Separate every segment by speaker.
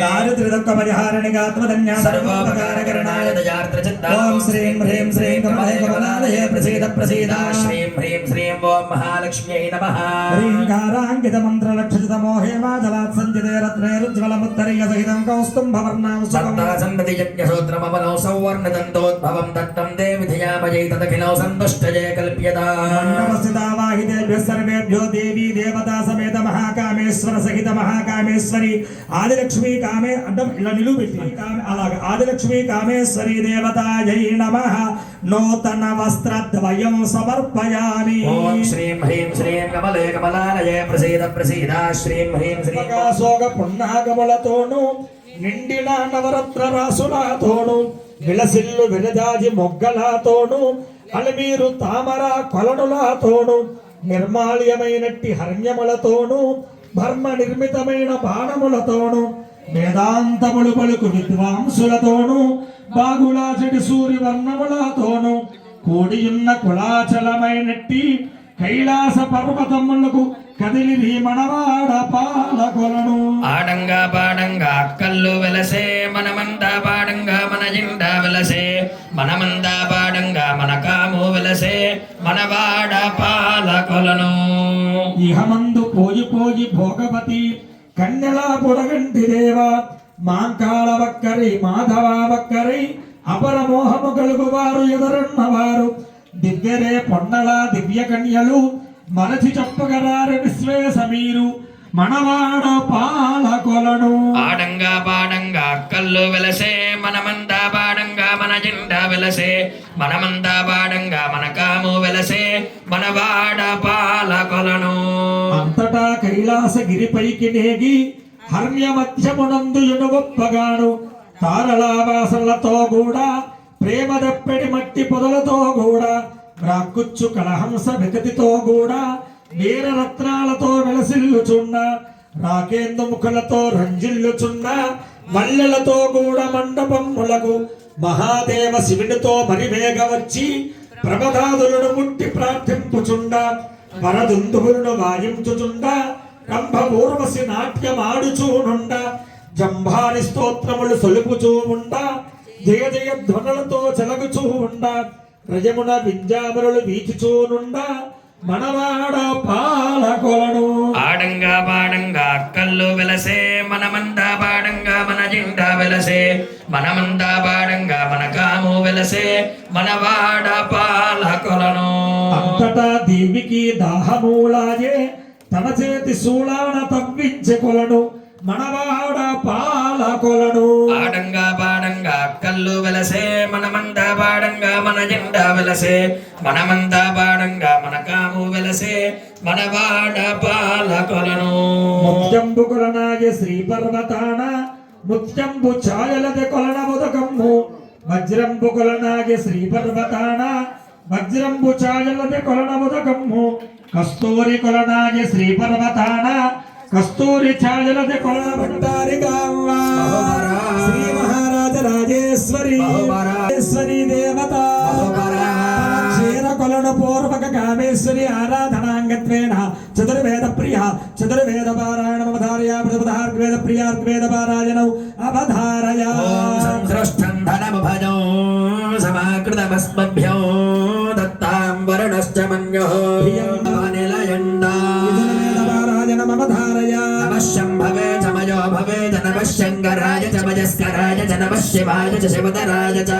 Speaker 1: ദാരിദ്ര്യതൊക്കെ പരിഹാരണികാത്മധന്യം ശ്രീം ഹ്രീം ശ്രീം ശ്രീം
Speaker 2: ഹ്രീം ശ്രീം ഓ ॐ महालक्ष्म्यै नमः
Speaker 1: హ్రీంకారాంకిత మంత్ర లక్షిత మోహే మాధవాత్ సంజితే రత్నైరుజ్వలముత్తరీయ సహితం కౌస్తుంభవర్ణాం సుఖం
Speaker 2: सन्नति यज्ञसूत्रमवनौ सौवर्णदन्तोद्भवं दत्तं देवि धियामयै तदखिलौ सन्तुष्टये कल्प्यता
Speaker 1: మండపస్థితావాహితేభ్య సర్వేభ్యో దేవీ దేవతా సమేత మహాకామేశ్వర సహిత మహాకామేశ్వరి ఆదిలక్ష్మి కామే అడ్డం ఇలా నిలువు పెట్టి కామె అలాగే ఆదిలక్ష్మి కామేశ్వరి దేవతాయై నమ నూతన వస్త్రద్వయం సమర్పయామి
Speaker 2: ॐ श्रीं ह्रीं श्रीं कमले कमलालये प्रसीद प्रसीद श्रीं ह्रीं श्रीं
Speaker 1: సోగ పున్నాగములతోను నిండిన నవరత్న రాసులతోను విలసిల్లు విరజాజి మొగ్గలతోను అలమీరు తామర కొలనులతోను నిర్మాల్యమైనట్టి హర్మ్యములతోను భర్మ నిర్మితమైన బాణములతోను వేదాంతములు పలుకు విద్వాంసులతోను బాగులాచటి సూర్యవర్ణములతోను కూడియున్న కులాచలమైనట్టి కైలాస పర్వతములకు కదిలి మనవాడ పాలకొలను.
Speaker 2: ఆడంగా పాడంగా అక్కల్లు వెలసే మనమంతా పాడంగా మన జిండా వెలసే. మనమంతా పాడంగా మన కాము వెలసే మనవాడ పాలకొలను.
Speaker 1: ఇహమందు పోయి పోయి భోగవతి కన్యలా పుడగంటి దేవ మాంకాళ వక్కరి మాధవ వక్కరి అపరమోహము కలుగువారు ఎదురున్నవారు. దివ్యరే పొన్నల దివ్య కన్యలు మరచి చెప్పగరారు విశ్వేశమీరు మనవాడ పాలకొలను
Speaker 2: ఆడంగా పాడంగా అక్కల్లు వెలసే మనమంతా పాడంగా మన జిండా వెలసే మనమంతా పాడంగా మన కాము వెలసే మనవాడ పాలకొలను
Speaker 1: అంతటా కైలాసగిరిపైకి నేగి హర్మ్య మధ్యమునందు ఎనుగొప్పగాను తారలావాసలతో కూడా ప్రేమ దప్పెడి మట్టి పొదలతో కూడా రాక్కుచ్చు కళహంస వికతితో కూడా వీరరత్నాలతో వెలసిల్లుచున్న రాకేందు ముఖలతో రంజిల్లుచున్న మల్లెలతో కూడా మండపములకు మహాదేవ శివునితో మరివేగ వచ్చి ప్రమదాదులను ముట్టి ప్రార్థింపుచుండ వరదుందువులను వాయించుచుండ రంభపూర్వసి నాట్యమాడుచూనుండ జంభాని స్తోత్రములు సొలుపుచూ ఉండ జయ జయ ధ్వనులతో చెలగుచూ ఉండ రజమున విద్యామరులు వీచుచూనుండ మనవాడ పాలకొలను.
Speaker 2: ఆడంగా పాడంగా అక్కల్లు వెలసే మనమంతా పాడంగా మన జిండా వెలసే మనమంతా పాడంగా మన కాము వెలసే మనవాడ పాలకొలను.
Speaker 1: అంతటా దేవికి దాహమూలాయే తన చేతి శూలాన తవ్వించె కొలను మనవాడ పాలకొలను.
Speaker 2: ఆడంగా పాడంగా అక్కల్లు వెలసే మనమంతా మన జెండా వెలసే మనమంతా బాణంగా మన కాము వెలసే మన మనవాడ పాలకొలను.
Speaker 1: ముత్యంబు కొలనాయ శ్రీ పర్వతాన ముత్యంబు ఛాయలద కొలన ఉదకమ్ము వజ్రంబు కొలనాయ శ్రీ పర్వతాన వజ్రంబు ఛాయలద కొలన ఉదకమ్ము కస్తూరి కొలనాయ శ్రీ పర్వతాన కస్తూరి ఛాయలద కొలన భండారి శ్రీ చతుర్వేద ప్రియ చతుర్వేద పారాయణం అవధారయ ప్రతిపదార్వేద ప్రియార్వేద పారాయణం అవధారయ
Speaker 2: సంసృష్టం ధనముభజో సమాకృతమస్మభ్యో దత్తాం వరుణశ్చ మన్యో నిలయండా
Speaker 1: వేద పారాయణం అవధారయ
Speaker 2: నమః శంభవే చ మయో భవే నమః శంకరాయ చ మజస్కరాయ చ నమః శివాయ చ శివతరాయ చ.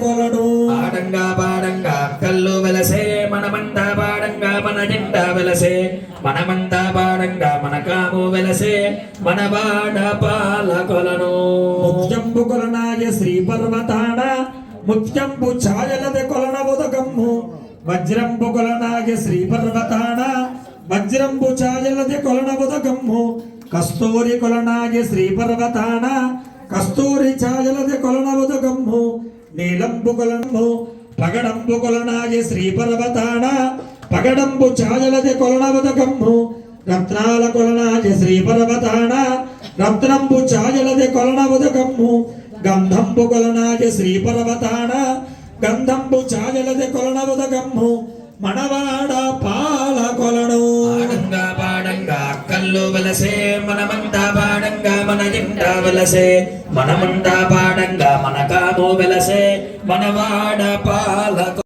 Speaker 1: కొలడు
Speaker 2: ఆడంగా పాడంగా కల్లు వెలసే మనమంతా పాడంగా మన జెండా వెలసే. మనమంతా పాడంగా మన కాము వెలసే మన వాడ పాలకొలను
Speaker 1: ముత్యంబు కొలనాయ శ్రీ పర్వతాన ముత్యంబు ఛాయలద కొలన ఉదకమ్ము వజ్రంబు కొలనాయ శ్రీ పర్వతాన వజ్రంబు ఛాయలద కొలన ఉదకమ్ము కస్తూరి కొలనాయ శ్రీ పర్వతాన కస్తూరి ఛాయలద కొలన ఉదకమ్ము నీలంబు కొలము పగడంబు కొలనాయ శ్రీ పర్వతాన పగడంబు ఛాయలద కొలన ఉదకమ్ము రత్నాల కొలనాయ శ్రీపర్వతాన రత్నంబు ఛాయలది కొలన గంధంబు కొలనాయ శ్రీపర్వతాన గంధంబు ఛాయలది కొలన మనవాడ పాల కొలను.
Speaker 2: ఆనందపా పాడంగా వలసే మనమంతా పాడంగా మన జెండా వలసే. మనమంతా పాడంగా మన కామో వెలసే. మనవాడ పాలకు